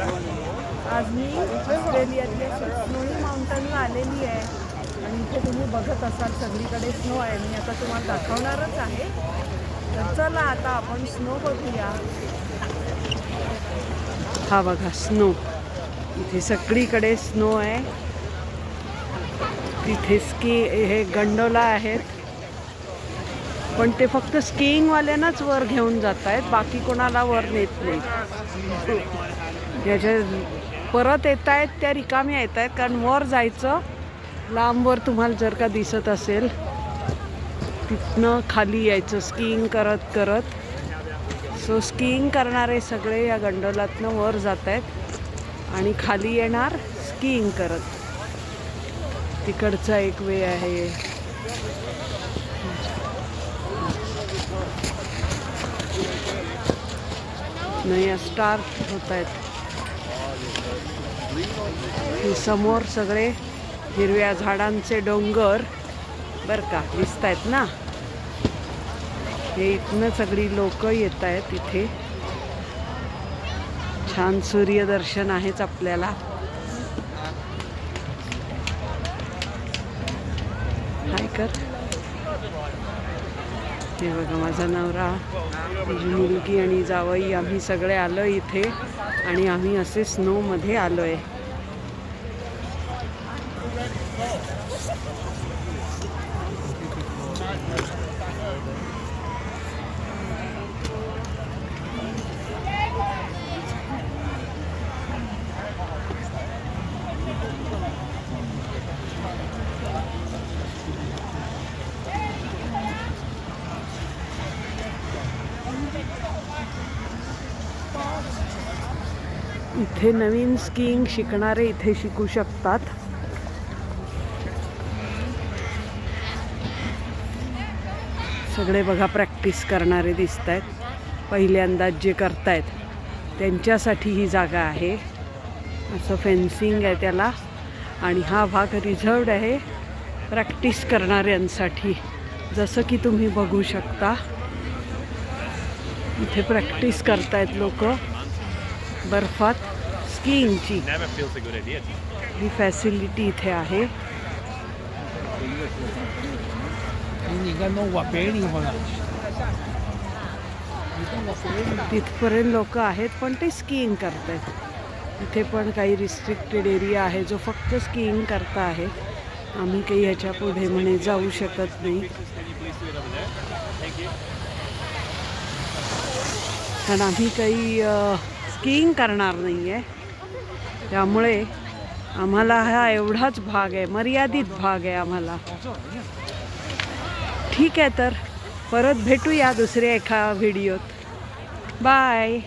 आज मी ऑस्ट्रेलियातल्या स्नोई माउंटनला आलेली आहे. आणि इथे तुम्ही बघत असाल सगळीकडे स्नो आहे. मी आता तुम्हाला दाखवणारच आहे. तर चला आता आपण स्नो बघूया. हा बघा स्नो इथे सगळीकडे स्नो आहे. तिथे स्की हे गंडोला आहेत. पण ते फक्त स्कीईंगवाल्यांनाच वर घेऊन जात आहेत बाकी कोणाला वर नेत नाही याच्या परत येत आहेत त्या रिकाम्या येत आहेत कारण वर जायचं लांबवर तुम्हाला जर का दिसत असेल तिथनं खाली यायचं स्कीईंग करत करत. सो स्कीईंग करणारे सगळे या गंडोलातनं वर जात आहेत आणि खाली येणार स्कीइंग करत. तिकडचा एक वे आहे. नाही स्टार होत आहेत समोर सगळे हिरव्या झाडांचे डोंगर बर का दिसत आहेत ना? हे इथनं सगळी लोक येत आहेत इथे. छान सूर्यदर्शन आहेच आपल्याला. हाय कर. हे बघा माझा नवरा माझी मुलगी आणि जावई आम्ही सगळे आलो इथे आणि आम्ही असे स्नोमध्ये आलो आहे इथे नवीन स्कीइंग शिकणारे इथे शिकू शकतात. सगळे बघा प्रॅक्टिस करणारे दिसत आहेत पहिल्यांदाच जे करतायत त्यांच्यासाठी ही जागा आहे. असं फेन्सिंग आहे त्याला. आणि हा भाग रिझर्वड आहे प्रॅक्टिस करणाऱ्यांसाठी. जसं की तुम्ही बघू शकता. इथे प्रॅक्टिस करतायत लोक. बर्फात स्कीइंगची. ही फॅसिलिटी इथे आहे. तिथपर्यंत लोक आहेत पण ते स्कीइंग करत आहेत इथे पण काही रिस्ट्रिक्टेड एरिया आहे जो फक्त स्कीइंग करता आहे. आम्ही काही ह्याच्या पुढे म्हणे जाऊ शकत नाही. कारण आम्ही काही स्कीइंग करणार नाही आहे त्यामुळे आम्हाला हा एवढाच भाग आहे मर्यादित भाग आहे आम्हाला. ठीक आहे तर परत भेटूया दुसऱ्या एका व्हिडिओत. बाय.